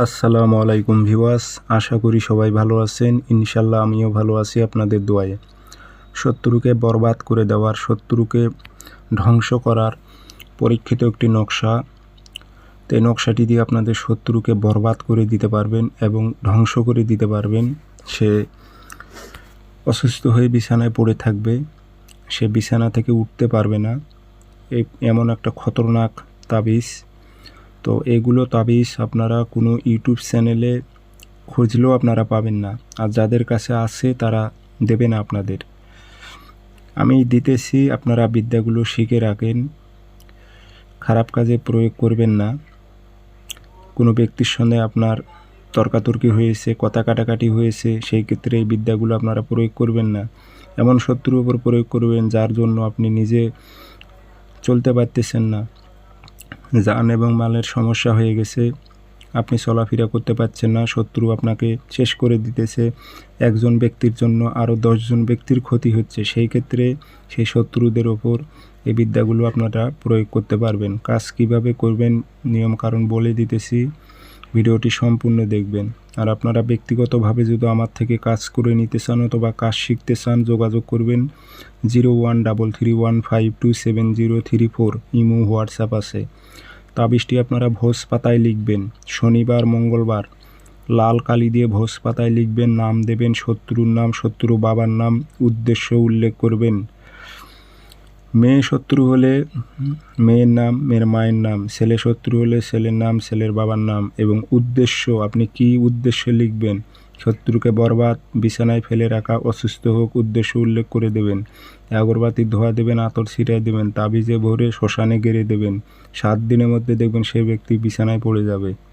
আসসালামু আলাইকুম ভিওয়াস আশা করি সবাই ভালো আছেন। ইনশাল্লাহ আমিও ভালো আছি আপনাদের দোয়ায়। শত্রুকে বরবাদ করে দেওয়ার, শত্রুকে ধ্বংস করার পরীক্ষিত একটি নকশা। তো নকশাটি দিয়ে আপনাদের শত্রুকে বরবাদ করে দিতে পারবেন এবং ধ্বংস করে দিতে পারবেন। সে অসুস্থ হয়ে বিছানায় পড়ে থাকবে। সে বিছানা থেকে উঠতে পারবে না। এমন একটা খতরনাক তাবিজ। তো এগুলো তাবিজ আপনারা কোনো ইউটিউব চ্যানেলে খুঁজলেও আপনারা পাবেন না। আর যাদের কাছে আছে, তারা দেবে না আপনাদের। আমি দিতেছি, আপনারা বিদ্যাগুলো শিখে রাখেন। খারাপ কাজে প্রয়োগ করবেন না। কোনো ব্যক্তির সঙ্গে আপনার তর্কাতর্কি হয়েছে, কথা কাটাকাটি হয়েছে, সেই ক্ষেত্রে এই বিদ্যাগুলো আপনারা প্রয়োগ করবেন না। এমন শত্রুর উপর প্রয়োগ করবেন, যার জন্য আপনি নিজে চলতে পারতেছেন না। যান এবং মালের সমস্যা হয়ে গেছে। আপনি চলাফেরা করতে পারছেন না, শত্রু আপনাকে শেষ করে দিতেছে। একজন ব্যক্তির জন্য আরও দশজন ব্যক্তির ক্ষতি হচ্ছে। সেই ক্ষেত্রে সেই শত্রুদের ওপর এই বিদ্যাগুলো আপনারা প্রয়োগ করতে পারবেন। কাজ কীভাবে করবেন নিয়ম কারণ বলে দিতেছি। ভিডিওটি সম্পূর্ণ দেখবেন। আর আপনারা ব্যক্তিগতভাবে যদি আমার থেকে কাজ করে নিতে চান অথবা কাজ শিখতে চান, যোগাযোগ করবেন zero one double three one five two seven zero three four, Imo, WhatsApp আছে। তাবিজটি আপনারা ভোজ পাতায় লিখবেন। শনিবার, মঙ্গলবার। লাল কালি দিয়ে ভোজ পাতায় লিখবেন, নাম দেবেন, শত্রুর নাম, শত্রু বাবার নাম, উদ্দেশ্য উল্লেখ করবেন। মেয়ে শত্রু হলে মেয়ের নাম, মেয়ের মায়ের নাম, ছেলে শত্রু হলে ছেলের নাম, ছেলের বাবার নাম এবং উদ্দেশ্য, আপনি কি উদ্দেশ্য লিখবেন? শত্রুকে বরবাদ, বিছানায় ফেলে রাখা, অসুস্থ হোক, উদ্দেশ্য উল্লেখ করে দেবেন। আগরবাতি ধোয়া দেবেন, আতর ছিটায় দেবেন, তাবিজে ভরে শ্মশানে গেড়ে দেবেন। সাত দিনের মধ্যে দেখবেন সেই ব্যক্তি বিছানায় পড়ে যাবে।